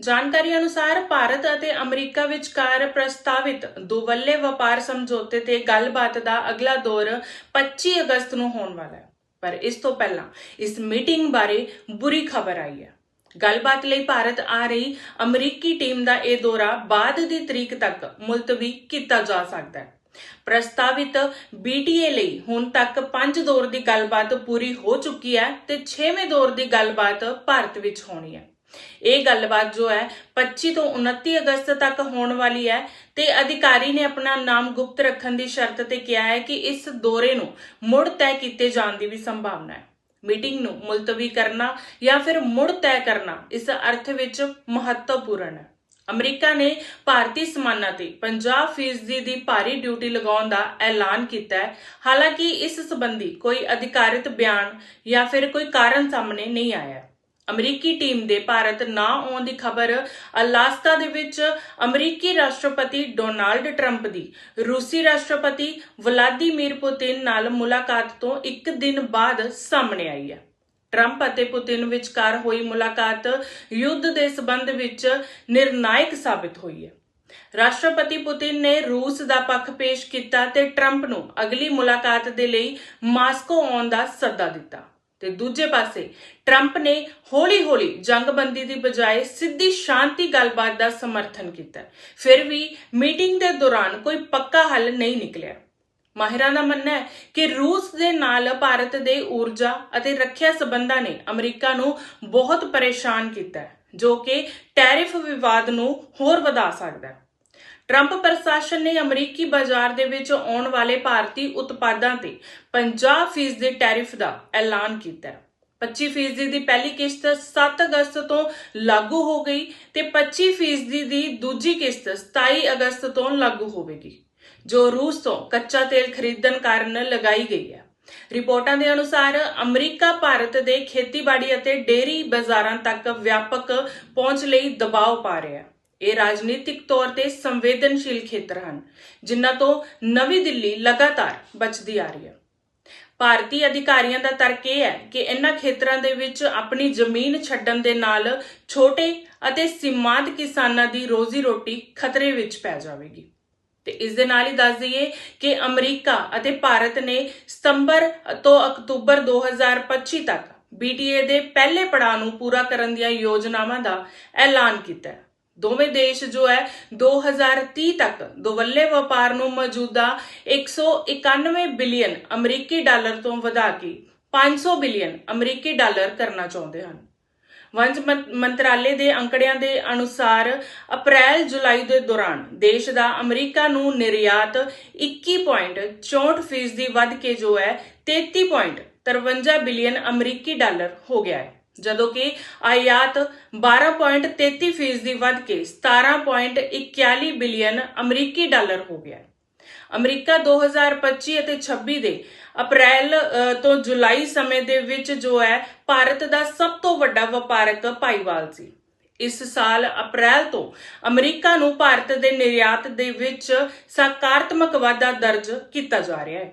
ਜਾਣਕਾਰੀ ਅਨੁਸਾਰ ਭਾਰਤ ਅਤੇ ਅਮਰੀਕਾ ਵਿਚਕਾਰ ਪ੍ਰਸਤਾਵਿਤ ਦੁਵੱਲੇ ਵਪਾਰ ਸਮਝੌਤੇ ਤੇ ਗੱਲਬਾਤ ਦਾ ਅਗਲਾ ਦੌਰ 25 ਅਗਸਤ ਨੂੰ ਹੋਣ ਵਾਲਾ ਹੈ। ਪਰ ਇਸ ਤੋਂ ਪਹਿਲਾਂ ਇਸ ਮੀਟਿੰਗ ਬਾਰੇ ਬੁਰੀ ਖਬਰ ਆਈ ਹੈ। ਗੱਲਬਾਤ ਲਈ ਭਾਰਤ ਆ ਰਹੀ ਅਮਰੀਕੀ ਟੀਮ ਦਾ ਇਹ ਦੌਰਾ ਬਾਅਦ ਦੀ ਤਰੀਕ ਤੱਕ ਮੁਲਤਵੀ ਕੀਤਾ ਜਾ ਸਕਦਾ ਹੈ। ਪ੍ਰਸਤਾਵਿਤ BTA ਲਈ ਹੁਣ ਤੱਕ 5 ਦੌਰ ਦੀ ਗੱਲਬਾਤ ਪੂਰੀ ਹੋ ਚੁੱਕੀ ਹੈ ਤੇ 6ਵੇਂ ਦੌਰ ਦੀ ਗੱਲਬਾਤ ਭਾਰਤ ਵਿੱਚ ਹੋਣੀ ਹੈ। ਇਹ ਗੱਲਬਾਤ ਜੋ ਹੈ 25 ਤੋਂ 29 ਅਗਸਤ ਤੱਕ ਹੋਣ ਵਾਲੀ ਹੈ ਤੇ ਅਧਿਕਾਰੀ ਨੇ ਆਪਣਾ ਨਾਮ ਗੁਪਤ ਰੱਖਣ ਦੀ ਸ਼ਰਤ ਤੇ ਕਿਹਾ ਹੈ ਕਿ ਇਸ ਦੌਰੇ ਨੂੰ ਮੁੜ ਤੈਅ ਕੀਤੇ ਜਾਣ ਦੀ ਵੀ ਸੰਭਾਵਨਾ ਹੈ। ਮੀਟਿੰਗ ਨੂੰ ਮੁਲਤਵੀ ਕਰਨਾ ਜਾਂ ਫਿਰ ਮੁੜ ਤੈਅ ਕਰਨਾ ਇਸ ਅਰਥ ਵਿੱਚ ਮਹੱਤਵਪੂਰਨ ਹੈ। ਅਮਰੀਕਾ ਨੇ ਭਾਰਤੀ ਸਮਾਨਾਂ ਤੇ 50% ਦੀ ਭਾਰੀ ਡਿਊਟੀ ਲਗਾਉਣ ਦਾ ਐਲਾਨ ਕੀਤਾ ਹੈ। ਹਾਲਾਂਕਿ ਇਸ ਸੰਬੰਧੀ ਕੋਈ ਅਧਿਕਾਰਿਤ ਬਿਆਨ ਜਾਂ ਫਿਰ ਕੋਈ ਕਾਰਨ ਸਾਹਮਣੇ ਨਹੀਂ ਆਇਆ। ਅਮਰੀਕੀ ਟੀਮ ਦੇ ਭਾਰਤ ਨਾ ਆਉਣ ਦੀ ਖਬਰ ਅਲਾਸਕਾ ਦੇ ਵਿੱਚ ਅਮਰੀਕੀ ਰਾਸ਼ਟਰਪਤੀ ਡੋਨਾਲਡ ਟਰੰਪ ਦੀ। ਰੂਸੀ ਰਾਸ਼ਟਰਪਤੀ ਵਲਾਦੀਮੀਰ ਪੁਤਿਨ ਨਾਲ ਮੁਲਾਕਾਤ ਤੋਂ ਇੱਕ ਦਿਨ ਬਾਅਦ ਸਾਹਮਣੇ ਆਈ ਹੈ। ਟਰੰਪ ਅਤੇ ਪੁਤਿਨ ਵਿਚਕਾਰ ਹੋਈ ਮੁਲਾਕਾਤ ਯੁੱਧ ਦੇ ਸਬੰਧ ਵਿੱਚ ਨਿਰਣਾਇਕ ਸਾਬਿਤ ਹੋਈ ਹੈ। ਰਾਸ਼ਟਰਪਤੀ ਪੁਤਿਨ ਨੇ ਰੂਸ ਦਾ ਪੱਖ ਪੇਸ਼ ਕੀਤਾ ਤੇ ਟਰੰਪ ਨੂੰ ਅਗਲੀ ਮੁਲਾਕਾਤ ਦੇ ਲਈ ਮਾਸਕੋ ਆਉਣ ਦਾ ਸੱਦਾ ਦਿੱਤਾ। ਤੇ ਦੂਜੇ ਪਾਸੇ ਟਰੰਪ ਨੇ ਹੌਲੀ-ਹੌਲੀ ਜੰਗਬੰਦੀ ਦੀ ਬਜਾਏ ਸਿੱਧੀ ਸ਼ਾਂਤੀ ਗੱਲਬਾਤ ਦਾ ਸਮਰਥਨ ਕੀਤਾ। ਫਿਰ ਵੀ ਮੀਟਿੰਗ ਦੇ ਦੌਰਾਨ ਕੋਈ ਪੱਕਾ ਹੱਲ ਨਹੀਂ ਨਿਕਲਿਆ। ਮਾਹਿਰਾਂ ਦਾ ਮੰਨਣਾ ਹੈ ਕਿ ਰੂਸ ਦੇ ਨਾਲ ਭਾਰਤ ਦੇ ਊਰਜਾ ਅਤੇ ਰੱਖਿਆ ਸਬੰਧਾਂ ਨੇ ਅਮਰੀਕਾ ਨੂੰ ਬਹੁਤ ਪਰੇਸ਼ਾਨ ਕੀਤਾ ਜੋ ਕਿ ਟੈਰਿਫ ਵਿਵਾਦ ਨੂੰ ਹੋਰ ਵਧਾ ਸਕਦਾ ਹੈ। ਟਰੰਪ ਪ੍ਰਸ਼ਾਸਨ ਨੇ ਅਮਰੀਕੀ ਬਾਜ਼ਾਰ ਦੇ ਵਿੱਚ ਆਉਣ ਵਾਲੇ ਭਾਰਤੀ ਉਤਪਾਦਾਂ ਤੇ 50% ਦੇ ਟੈਰਿਫ ਦਾ ਐਲਾਨ ਕੀਤਾ। ਹੈ 25% ਦੀ ਪਹਿਲੀ ਕਿਸ਼ਤ 7 ਅਗਸਤ ਤੋਂ ਲਾਗੂ ਹੋ ਗਈ ਤੇ 25% ਦੀ ਦੂਜੀ ਕਿਸ਼ਤ 27 ਅਗਸਤ ਤੋਂ ਲਾਗੂ ਹੋਵੇਗੀ, ਜੋ ਰੂਸ ਤੋਂ ਕੱਚਾ ਤੇਲ ਖਰੀਦਣ ਕਾਰਨ ਲਗਾਈ ਗਈ ਹੈ। ਰਿਪੋਰਟਾਂ ਦੇ ਅਨੁਸਾਰ ਅਮਰੀਕਾ, ਭਾਰਤ ਦੇ ਖੇਤੀਬਾੜੀ ਅਤੇ ਡੇਅਰੀ ਬਾਜ਼ਾਰਾਂ ਤੱਕ ਵਿਆਪਕ ਪਹੁੰਚ ਲਈ ਦਬਾਅ ਪਾ ਰਿਹਾ ਹੈ। ਇਹ ਰਾਜਨੀਤਿਕ ਤੌਰ ਤੇ ਸੰਵੇਦਨਸ਼ੀਲ ਖੇਤਰ ਹਨ, ਜਿਨ੍ਹਾਂ ਤੋਂ ਨਵੀਂ ਦਿੱਲੀ ਲਗਾਤਾਰ ਬਚਦੀ ਆ ਰਹੀ ਹੈ। ਭਾਰਤੀ ਅਧਿਕਾਰੀਆਂ ਦਾ ਤਰਕ ਇਹ ਹੈ ਕਿ ਇਨ੍ਹਾਂ ਖੇਤਰਾਂ ਦੇ ਵਿੱਚ ਆਪਣੀ ਜ਼ਮੀਨ ਛੱਡਣ ਦੇ ਨਾਲ ਛੋਟੇ ਅਤੇ ਸੀਮਾਂਤ ਕਿਸਾਨਾਂ ਦੀ ਰੋਜ਼ੀ ਰੋਟੀ ਖਤਰੇ ਵਿੱਚ ਪੈ ਜਾਵੇਗੀ। ਤੇ ਇਸ ਦੇ ਨਾਲ ਹੀ ਦੱਸ ਦਈਏ ਕਿ ਅਮਰੀਕਾ ਅਤੇ ਭਾਰਤ ਨੇ ਸਤੰਬਰ ਤੋਂ ਅਕਤੂਬਰ 2025 ਤੱਕ BTA ਦੇ ਪਹਿਲੇ ਪੜਾਅ ਨੂੰ ਪੂਰਾ ਕਰਨ ਦੀਆਂ ਯੋਜਨਾਵਾਂ ਦਾ ਐਲਾਨ ਕੀਤਾ ਹੈ। ਦੋਵੇਂ ਦੇਸ਼ ਜੋ ਹੈ 2030 ਤੱਕ ਦੁਵੱਲੇ ਵਪਾਰ ਨੂੰ ਮੌਜੂਦਾ 191 ਬਿਲੀਅਨ ਅਮਰੀਕੀ ਡਾਲਰ ਤੋਂ ਵਧਾ ਕੇ 500 ਬਿਲੀਅਨ ਅਮਰੀਕੀ ਡਾਲਰ ਕਰਨਾ ਚਾਹੁੰਦੇ ਹਨ। ਵਣਜ ਮੰਤਰਾਲੇ ਦੇ ਅੰਕੜਿਆਂ ਦੇ ਅਨੁਸਾਰ ਅਪ੍ਰੈਲ ਜੁਲਾਈ ਦੇ ਦੌਰਾਨ ਦੇਸ਼ ਦਾ ਅਮਰੀਕਾ ਨੂੰ ਨਿਰਯਾਤ 21.64% ਦੀ ਵੱਧ ਕੇ ਜੋ ਹੈ 33.53 ਬਿਲੀਅਨ ਅਮਰੀਕੀ ਡਾਲਰ ਹੋ ਗਿਆ ਹੈ। ਜਦੋਂ ਕਿ ਆਯਾਤ 12.33% ਦੀ ਵੱਧ ਕੇ 17.41 ਬਿਲੀਅਨ ਅਮਰੀਕੀ ਡਾਲਰ ਹੋ ਗਿਆ। ਹੈ ਅਮਰੀਕਾ 2025 ਅਤੇ 26 ਦੇ ਅਪ੍ਰੈਲ ਤੋਂ ਜੁਲਾਈ ਸਮੇਂ ਦੇ ਵਿੱਚ ਜੋ ਹੈ, ਭਾਰਤ ਦਾ ਸਭ ਤੋਂ ਵੱਡਾ ਵਪਾਰਕ ਭਾਈਵਾਲ ਸੀ। ਇਸ ਸਾਲ ਅਪ੍ਰੈਲ ਤੋਂ ਅਮਰੀਕਾ ਨੂੰ ਭਾਰਤ ਦੇ ਨਿਰਯਾਤ ਦੇ ਵਿੱਚ ਸਕਾਰਾਤਮਕ ਵਾਧਾ ਦਰਜ ਕੀਤਾ ਜਾ ਰਿਹਾ ਹੈ।